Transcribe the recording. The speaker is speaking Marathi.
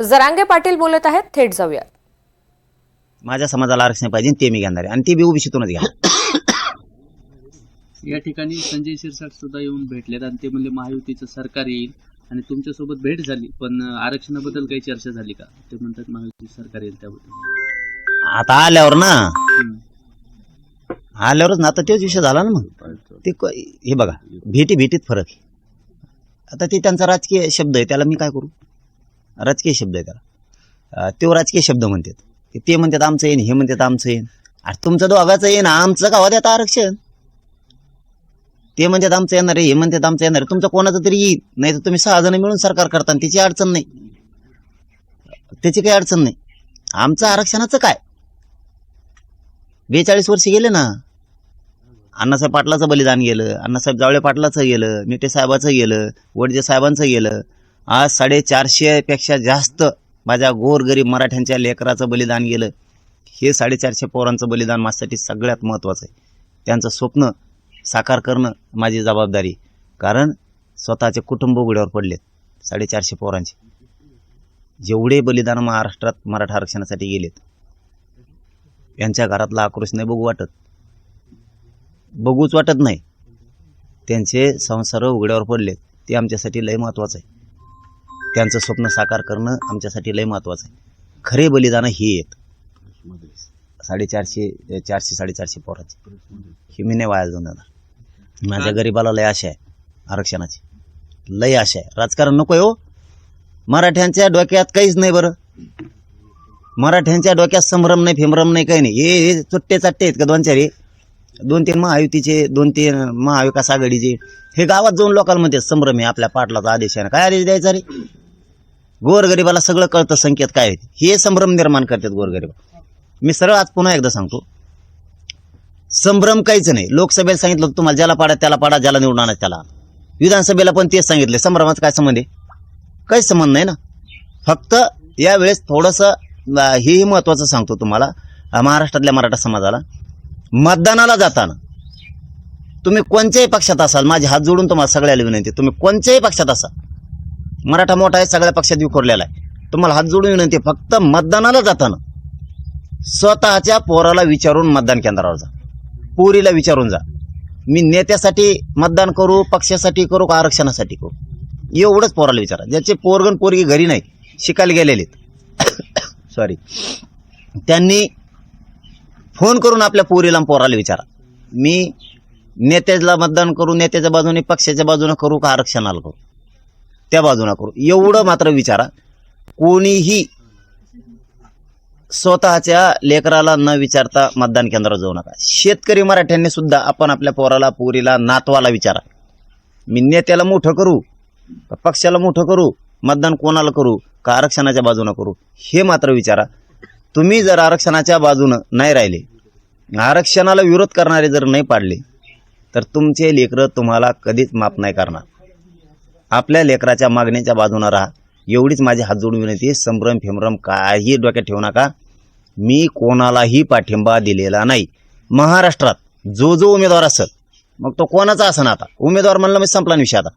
जरांगे पाटील बोलत आहेत थेट जाऊयात. माझ्या समाजाला आरक्षण पाहिजे ते मी घेणार आहे. आणि ते बी ओबीसीतूनच घ्या या ठिकाणी संजय शिरसाट सुद्धा येऊन भेटलेत आणि ते म्हणले महायुतीचं सरकार येईल आणि तुमच्यासोबत भेट झाली पण आरक्षणाबद्दल काही चर्चा झाली का? ते म्हणतात महायुती सरकार येईल त्याबद्दल. आता आल्यावर ना. आल्यावरच ना आता तोच विषय झाला ना मग. ते क- हे बघा भेटी भेटीत फरक आहे. आता ते त्यांचा राजकीय शब्द आहे त्याला मी काय करू? राजकीय शब्द आहे त्याला. तो राजकीय शब्द म्हणतात. ते- ते म्हणतात आमचं येईन हे म्हणतात आमचं येईन अरे तुमचं दोघाचं येईन आमचं गावात येतं आरक्षण? ते म्हणतात आमचं येणार आहे हे म्हणतात आमचं येणार आहे. तुमचं कोणाचं तरी येईल. नाही तर तुम्ही सहा जण मिळून सरकार करता त्याची अडचण नाही. त्याची काही अडचण नाही. आमचं आरक्षणाचं काय? बेचाळीस वर्ष गेले ना. अण्णासाहेब पाटलाचं बलिदान गेलं अण्णासाहेब जावळे पाटलाचं गेलं मिटे साहेबाचं गेलं वडजे साहेबांचं गेलं. आज साडेचारशेपेक्षा जास्त माझ्या गोरगरीब मराठ्यांच्या लेकराचं बलिदान गेलं. हे साडेचारशे पोरांचं बलिदान माझ्यासाठी सगळ्यात महत्त्वाचं आहे. त्यांचं स्वप्न साकार करणं माझी जबाबदारी कारण स्वतःचे कुटुंब उघड्यावर पडलेत साडेचारशे पोरांचे. जेवढे बलिदान महाराष्ट्रात मराठा आरक्षणासाठी गेलेत यांच्या घरातला आक्रोश नाही बघू वाटत. बघूच वाटत नाही. त्यांचे संसार उघड्यावर पडलेत ते आमच्यासाठी लय महत्त्वाचं आहे. त्यांचं स्वप्न साकार करणं आमच्यासाठी लय महत्त्वाचं आहे. खरे बलिदान हे आहेत. साडेचारशे चारशे साडेचारशे पोराचे. हे मी नाही वाया जाऊन देणार माझ्या गरीबाला लय आशा आहे आरक्षणाची. लय आशा आहे. राजकारण नको हो. मराठ्यांच्या डोक्यात काहीच नाही बरं. मराठ्यांच्या डोक्यात संभ्रम नाही फेमरम नाही काही नाही. हे हे चुट्टे चाट्टे आहेत का दोन चार हे? दोन तीन महायुतीचे दोन तीन महाविकास आघाडीचे. हे गावात जाऊन लोकांना म्हणते संभ्रम आहे आपल्या पाटलाचा आदेश आहे काय आदेश द्यायचा रे? गोरगरिबाला सगळं कळतं संकेत काय आहेत? हे संभ्रम निर्माण करतात गोरगरिबा. मी सरळ आज पुन्हा एकदा सांगतो. संभ्रम काहीच नाही. लोकसभेला सांगितलं तुम्हाला ज्याला पाडा त्याला पाडा ज्याला निवडून आणा त्याला. विधानसभेला पण तेच सांगितले. संभ्रमाचा काय संबंध आहे? काहीच संबंध नाही ना. फक्त यावेळेस थोडंसं हेही महत्त्वाचं सांगतो तुम्हाला महाराष्ट्रातल्या मराठा समाजाला. मतदानाला जाताना तुम्ही कोणत्याही पक्षात असाल माझे हात जोडून तुम्हाला सगळ्याला विनंती तुम्ही कोणत्याही पक्षात असाल मराठा मोठा आहे सगळ्या पक्षात विखुरलेला आहे तुम्हाला हात जोडून विनंती फक्त मतदानाला जाताना स्वतःच्या पोराला विचारून मतदान केंद्रावर जा पोरीला विचारून जा. मी नेत्यासाठी मतदान करू पक्षासाठी करू का आरक्षणासाठी करू? एवढंच पोराला विचारा. ज्याचे पोरगण पोरगी घरी नाही शिकायला गेलेलेत सॉरी त्यांनी फोन करून आपल्या पोरीला पोराला विचारा. मी नेत्याला मतदान करू नेत्याच्या बाजूने पक्षाच्या बाजूने करू का आरक्षणाला करू? त्या बाजूने करू. एवढं मात्र विचारा. कोणीही स्वतःच्या लेकराला न विचारता मतदान केंद्रावर जाऊ नका. शेतकरी मराठ्यांनी सुद्धा आपण आपल्या पोराला पोरीला नातवाला विचारा. मी नेत्याला मोठं करू पक्षाला मोठं करू मतदान कोणाला करू का आरक्षणाच्या बाजूनं करू हे मात्र विचारा. तुम्ही जर आरक्षणाच्या बाजूनं नाही राहिले आरक्षणाला विरोध करणारे जर नाही पाडले तर तुमचे लेकरं तुम्हाला कधीच माफ नाही करणार. आपल्या लेकराच्या मागणीच्या बाजूनं राहा. एवढीच माझी हात जोडून विनंती संभ्रम फेमरम काही डोक्यात ठेवू नका. मी कोणालाही पाठिंबा दिलेला नाही. महाराष्ट्रात जो जो उमेदवार असेल मग तो कोणाचा असं आता? उमेदवार म्हणलं मी संपला विषय आता